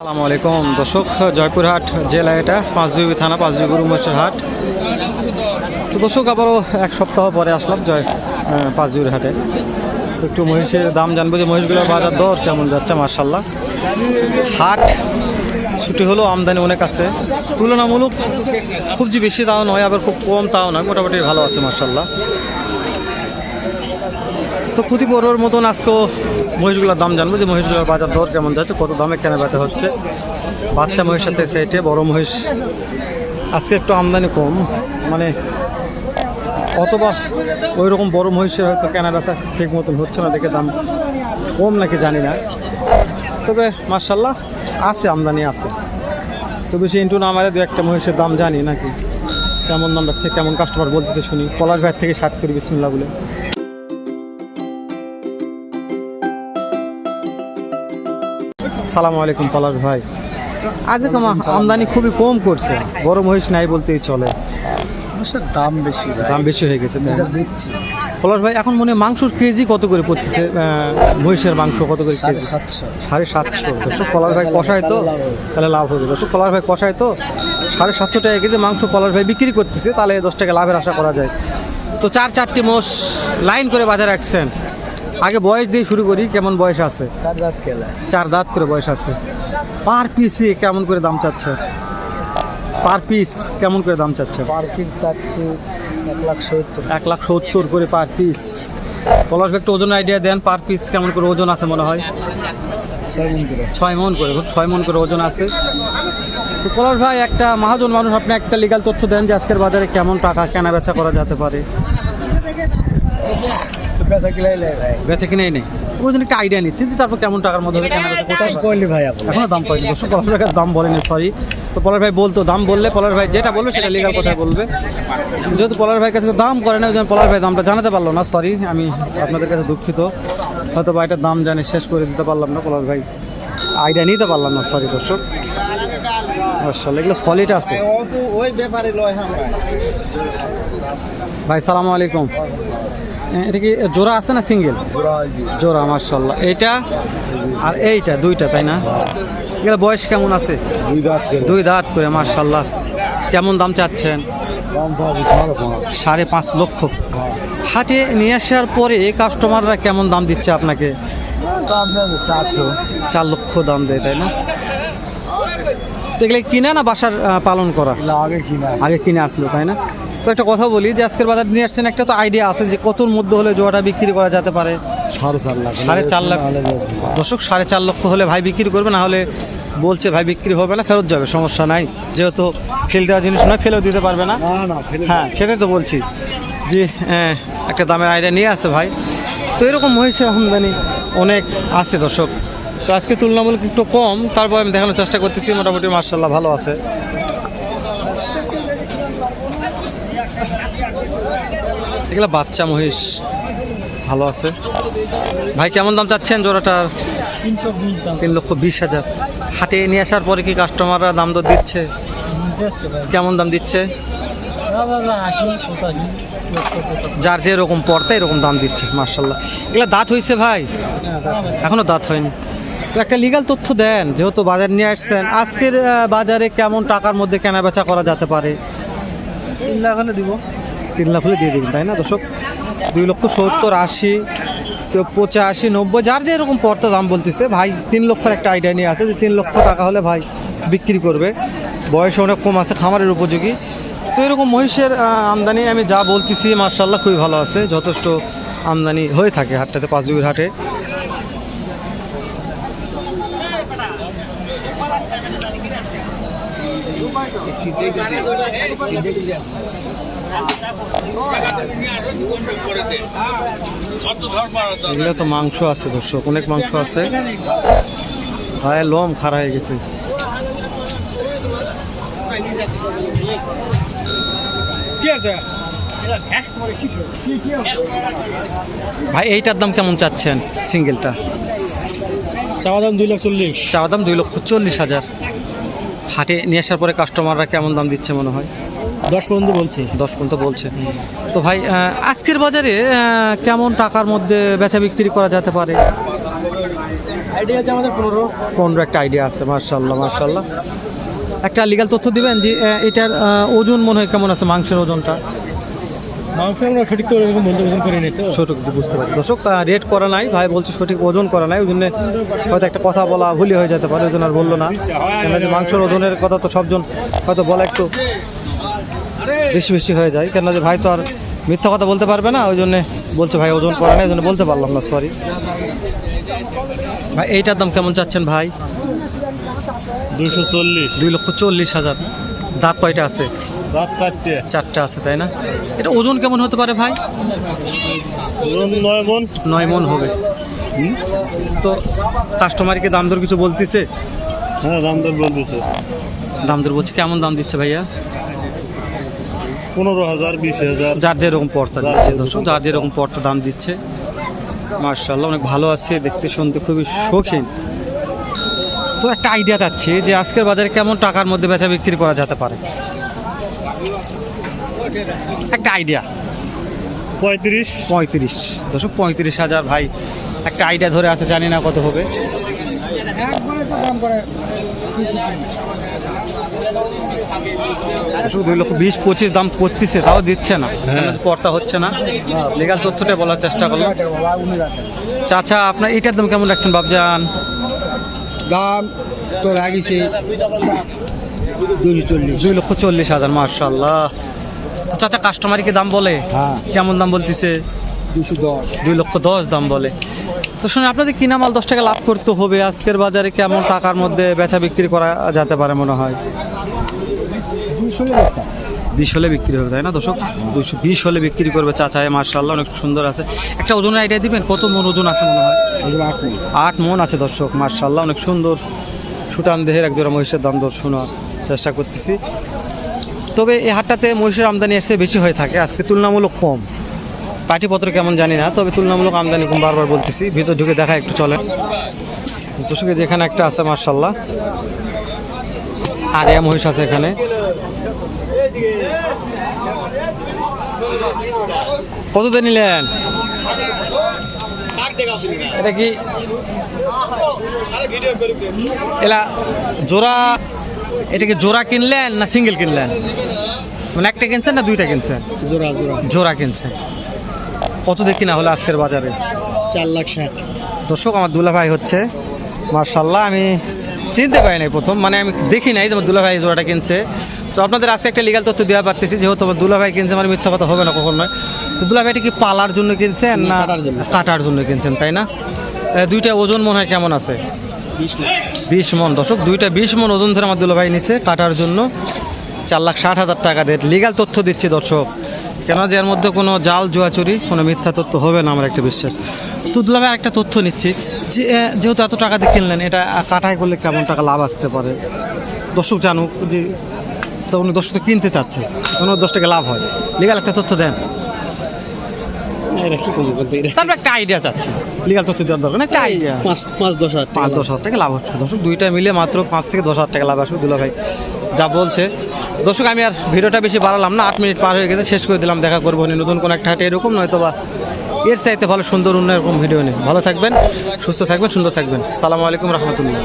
আসসালামু আলাইকুম। দর্শক, জয়পুরহাট জেলা এটা পাঁচবিবি থানা পাঁচবিবি গরু মহিষের হাট। তো দর্শক, আবারও এক সপ্তাহ পরে আসলাম জয় পাঁচবিবির হাটে। একটু মহিষের দাম জানব যে মহিষগুলোর বাজার দর কেমন যাচ্ছে মার্শাল্লাহ হাট ছুটি হলো আমদানি অনেক আছে। তুলনামূলক খুব যে বেশি তাও নয়, আবার খুব কম তাও নয়, মোটামুটি ভালো আছে মার্শাল্লাহ তো পড়ার মতন আজকেও মহিষগুলোর দাম জানব যে মহিষগুলোর বাজার দর কেমন যাচ্ছে, কত দামে কেনা বেচা হচ্ছে। বাচ্চা মহিষ সাথে সেটে, বড় মহিষ। আজকে একটু আমদানি কম মানে অথবা ওই রকম বড় মহিষের হয়তো কেনা বেচা ঠিক মতন হচ্ছে না দেখে দাম কম নাকি জানি না। তবে মার্শাল্লাহ আছে, আমদানি আছে। তো বেশি ইন্টু না মারে দু একটা মহিষের দাম জানি নাকি। কেমন দাম যাচ্ছে কেমন কাস্টমার বলতেছে শুনি। পলাশ ভাই থেকে সাত করি বিসমিল্লা বলে। সালাম আলাইকুম পলাশ ভাই। আজকে আমা- আমদানি খুবই কম করছে। বড় মহিষ নাই বলতেই চলে। দাম বেশি দাম বেশি হয়ে গেছে দেখছি। পলাশ ভাই এখন মনে মাংসর কেজি কত করে পড়তেছে? মহিষের মাংস কত করে কেজি? সাড়ে সাতশো। দর্শক পলাশ ভাই কষায় তো তাহলে লাভ হবে। দর্শক পলাশ ভাই কষায় তো সাড়ে সাতশো টাকা কেজি মাংস পলাশ ভাই বিক্রি করতেছে তাহলে দশ টাকা লাভের আশা করা যায়। তো চার চারটি মোষ লাইন করে বাজারে রাখছেন। আগে বয়স দিয়ে শুরু করি কেমন বয়স আছে? চার রাত খেলা চার দাঁত করে বয়স আছে। পার পিসে কেমন করে দাম চাচ্ছে? পার পিস কেমন করে দাম চাচ্ছে? পার পিস চাচ্ছি এক লাখ সত্তর। এক লাখ সত্তর করে পার পিস পলাশ ভাই একটু ওজন আইডিয়া দেন পার পিস কেমন করে ওজন আছে মনে হয়? ছয় ছয় মন করে ছয় মন করে ওজন আছে। তো পলাশ ভাই একটা মহাজন মানুষ আপনি একটা লিগাল তথ্য দেন যে আজকের বাজারে কেমন টাকা কেনা বেচা করা যেতে পারে। ভাই। বেচে কিনেই নেই। ওই জন্য একটা আইডিয়া নিচ্ছি তারপর কেমন টাকার মধ্যে। কইলি ভাই এখনও দাম পাইনি দর্শক পলাশ ভাইয়ের কাছে দাম বলেনি সরি তো পলাশ ভাই বলতো দাম বললে পলাশ ভাই যেটা বলবে সেটা লিগাল কথায় বলবে। যেহেতু পলাশ ভাইয়ের কাছে দাম করে না ওই জন্য পলাশ ভাই দামটা জানাতে পারল না সরি আমি আপনাদের কাছে দুঃখিত। হয়তো বা এটার দাম জানি শেষ করে দিতে পারলাম না পলাশ ভাই আইডিয়া নিতে পারলাম না সরি দর্শক। মার্শাল্লাহ এগুলো সলিড আছে। ওই ব্যাপারে লয় ভাই সালামু আলাইকুম। এটা কি জোড়া আছে না সিঙ্গেল? জোড়া মার্শাল্লাহ এইটা আর এইটা দুইটা তাই না? এগুলো বয়স কেমন আছে? দুই দাঁত করে। দুই দাঁত করে মার্শাল্লাহ কেমন দাম চাচ্ছেন? সাড়ে পাঁচ। লক্ষ। হাটে নিয়ে আসার পরে কাস্টমাররা কেমন দাম দিচ্ছে আপনাকে? চারশো। চার লক্ষ দাম দেয় তাই না? দেখলে কিনা না বাসার পালন করা? আগে কিনা। আগে কিনে আসলো তাই না? তো একটা কথা বলি যে আজকের বাজার নিয়ে আসছেন একটা তো আইডিয়া আছে যে কতর মধ্যে হলে জোয়াটা বিক্রি করা যেতে পারে। সাড়ে চার লাখ। সাড়ে চার। দর্শক সাড়ে চার লক্ষ হলে ভাই বিক্রি করবে না হলে বলছে ভাই বিক্রি হবে না ফেরত যাবে সমস্যা নাই। যেহেতু ফেল দেওয়া জিনিস না ফেলেও দিতে পারবে না। হ্যাঁ সেটাই তো বলছি। যে আহ, একটা দামের আইডিয়া নিয়ে আসে ভাই। তো এরকম মহিষের আমদানি অনেক আছে দর্শক। তো আজকে তুলনামূলক একটু কম তারপর আমি দেখানোর চেষ্টা করতেছি মোটামুটি মার্শাল্লাহ ভালো আছে। এগুলো বাচ্চা মহিষ। ভালো আছে। ভাই কেমন দাম চাচ্ছেন জোড়াটার তিনশো বিশ দাম। তিন লক্ষ বিশ হাজার। হাটে নিয়ে আসার পরে কি কাস্টমাররা দাম দর দিচ্ছে? কেমন দাম দিচ্ছে? যার যে এরকম পড়তা এরকম দাম দিচ্ছে মার্শাল্লাহ এগুলো দাঁত হয়েছে ভাই? এখনও দাঁত হয়নি। তো একটা লিগাল তথ্য দেন যেহেতু বাজার নিয়ে আসছেন আজকের বাজারে কেমন টাকার মধ্যে কেনা বেচা করা যেতে পারে? তিন লাখ দিব। তিন লাখ হলে দিয়ে দিবেন, তাই না, দর্শক? দুই লক্ষ সত্তর, আশি কেউ পঁচাশি, নব্বই, যার যে এরকম পড়তা দাম বলতেছে, ভাই, তিন লক্ষের একটা আইডিয়া নিয়ে আছে যে তিন লক্ষ টাকা হলে ভাই বিক্রি করবে। বয়স অনেক কম আছে, খামারের উপযোগী। তো এরকম মহিষের আমদানি আমি যা বলতেছি মার্শাল্লাহ খুবই ভালো আছে, যথেষ্ট আমদানি হয়ে থাকে হাটটাতে পাঁচবিবির হাটে। এগুলো তো মাংস আছে দর্শক অনেক মাংস আছে। গায়ে লোম খাড়া হয়ে গেছে। ভাই এইটার দাম কেমন চাচ্ছেন সিঙ্গেলটা? চাওয়া দাম দুই লাখ চল্লিশ। চাওয়া দাম দুই লক্ষ চল্লিশ হাজার। হাটে নিয়ে আসার পরে কাস্টমাররা কেমন দাম দিচ্ছে মনে হয়? দশ পর্যন্ত বলছি। দশ পর্যন্ত বলছে। তো ভাই আজকের বাজারে কেমন টাকার মধ্যে বেচা বিক্রি করা যেতে পারে? আইডিয়া আছে আমাদের পনেরো। পনেরো একটা আইডিয়া আছে মার্শাল্লাহ মার্শাল্লাহ একটা লিগাল তথ্য দিবেন যে এটার ওজন মনে হয় কেমন আছে মাংসের ওজনটা? মাংস আমরা সঠিক তো এরকম বলতে ওজন করি নি তো। বুঝতে পারছি। দর্শক রেট করা নাই ভাই বলছে সঠিক ওজন করা নাই ওই জন্য হয়তো একটা কথা বলা ভুলই হয়ে যেতে পারে ওই জন্য আর বলল না। মাংসের ওজনের কথা তো সবজন হয়তো বলা একটু। বেশি বেশি হয়ে যায়। কেন যে ভাই তো আর মিথ্যা কথা বলতে পারবে না ওই জন্য বলছে ভাই ওজন করা নাই ওই জন্য বলতে পারলাম না সরি ভাই এইটার দাম কেমন চাচ্ছেন ভাই? দুশো চল্লিশ। দুই লক্ষ চল্লিশ হাজার। দাঁত কয়টা আছে? রাত চারটে। চারটা আছে তাই না? এটা ওজন কেমন হতে পারে ভাই? ওজন নয় মন। নয় মন হবে। তো কাস্টমারকে দাম দর কিছু বলতেছে? হ্যাঁ দাম দর বলতেছে। দাম দর বলছে কেমন দাম দিচ্ছে ভাইয়া? পনেরো হাজার বিশ হাজার। যার যেরকম পর্তা দিচ্ছে দর্শক যার যেরকম পর্তা দাম দিচ্ছে মার্শাল্লাহ অনেক ভালো আছে দেখতে শুনতে খুবই শৌখিন। তো একটা আইডিয়া যাচ্ছে যে আজকের বাজারে কেমন টাকার মধ্যে বেচা বিক্রি করা যেতে পারে? একটা আইডিয়া পঁয়ত্রিশ। পঁয়ত্রিশ। দশক পঁয়ত্রিশ হাজার ভাই একটা আইডিয়া ধরে আছে জানি না কত হবে। দুই লক্ষ বিশ পঁচিশ দাম করতেছে তাও দিচ্ছে না। হ্যাঁ। পর্তা হচ্ছে না? লিগাল তথ্যটা বলার চেষ্টা করলাম। চাচা আপনার এটার দাম কেমন রাখছেন বাবজান দাম তো লাগিয়েছে চল্লিশ। দুই লক্ষ চল্লিশ হাজার মার্শাল্লাহ তো চাচা কাস্টমারকে দাম বলে? হ্যাঁ। কেমন দাম বলতেছে? দশ। দুই লক্ষ দশ দাম বলে। তো শুনে আপনাদের কিনা মাল দশ টাকা লাভ করতে হবে। আজকের বাজারে কেমন টাকার মধ্যে বেচা বিক্রি করা যেতে পারে মনে হয়? বিশ হলে বিক্রি হবে, তাই না দর্শক? দুশো বিশ হলে বিক্রি করবে চাচায় মার্শাল্লাহ অনেক সুন্দর আছে। একটা ওজনের আইডিয়া দিবেন? কত মন ওজন আছে মনে হয়? আট মন আছে দর্শক মার্শাল্লাহ অনেক সুন্দর। সুটান দেহের এক জোড়া মহিষের দাম দর শোনার চেষ্টা করতেছি। তবে এই হাটটাতে মহিষের আমদানি এসে বেশি হয়ে থাকে, আজকে তুলনামূলক কম। পাটিপত্র কেমন জানি না তবে তুলনামূলক আমদানি কম বারবার বলতেছি। ভিতর ঢুকে দেখা একটু চলেন দর্শকের যেখানে একটা আছে মার্শাল্লাহ আর এ মহিষ আছে এখানে। কত দিয়ে নিলেন? এটা কি? এলা জোড়া এটা কি জোড়া কিনলেন না সিঙ্গেল কিনলেন? মানে একটা কিনছেন না দুইটা কিনছেন? জোড়া জোড়া। জোড়া কিনছেন। কত দেখি না হলো আজকের বাজারে? চার লাখ ষাট। দর্শক আমার দুলা ভাই হচ্ছে। মার্শাল্লাহ আমি চিনতে পারি নাই প্রথম মানে আমি দেখি নাই যে আমার দুলা ভাই জোড়াটা কিনছে। তো আপনাদের আজকে একটা লিগাল তথ্য দেওয়া পারতেছি যেহেতু দুলা ভাই কিনছে মানে মিথ্যা কথা হবে না কখন নয় তো দুলা ভাইটা কি পালার জন্য কিনছেন না কাটার জন্য। কিনছেন তাই না? দুইটা ওজন মনে হয় কেমন আছে? বিশ মন। দর্শক দুইটা বিশ মন ওজন ধরে আমার দুলা ভাই নিছে কাটার জন্য। চার লাখ ষাট হাজার টাকা দিয়ে লিগাল তথ্য দিচ্ছি দর্শক। কেন যে এর মধ্যে কোনো জাল জুয়াচুরি কোনো মিথ্যা তথ্য হবে না আমার একটা বিশ্বাস। তো দুলা ভাই একটা তথ্য নিচ্ছি। যে যেহেতু এত টাকা দিয়ে কিনলেন এটা কাটাই করলে কেমন টাকা লাভ আসতে পারে? দর্শক জানুক যে তো উনি দশ টাকা কিনতে চাচ্ছে ওনার দশ টাকা লাভ হয়। লিগাল একটা তথ্য দেন। তারপর একটা আইডিয়া চাচ্ছি। লিগাল তথ্য দেওয়ার দরকার একটা আইডিয়া পাঁচ পাঁচ দশ হাজার পাঁচ দশ হাজার টাকা লাভ হচ্ছে। দর্শক দুইটা মিলে মাত্র পাঁচ থেকে দশ হাজার টাকা লাভ আসবে দুলা ভাই যা বলছে। দর্শক, আমি আর ভিডিওটা বেশি বাড়ালাম না, আট মিনিট পার হয়ে গেছে, শেষ করে দিলাম, দেখা করব নতুন কোনো একটা হাটে এরকম নয়তো বা এর চাইতে ভালো সুন্দর অন্য এরকম ভিডিও নেই। ভালো থাকবেন, সুস্থ থাকবেন, সুন্দর থাকবেন। সালামু আলাইকুম, রহমতুল্লাহ।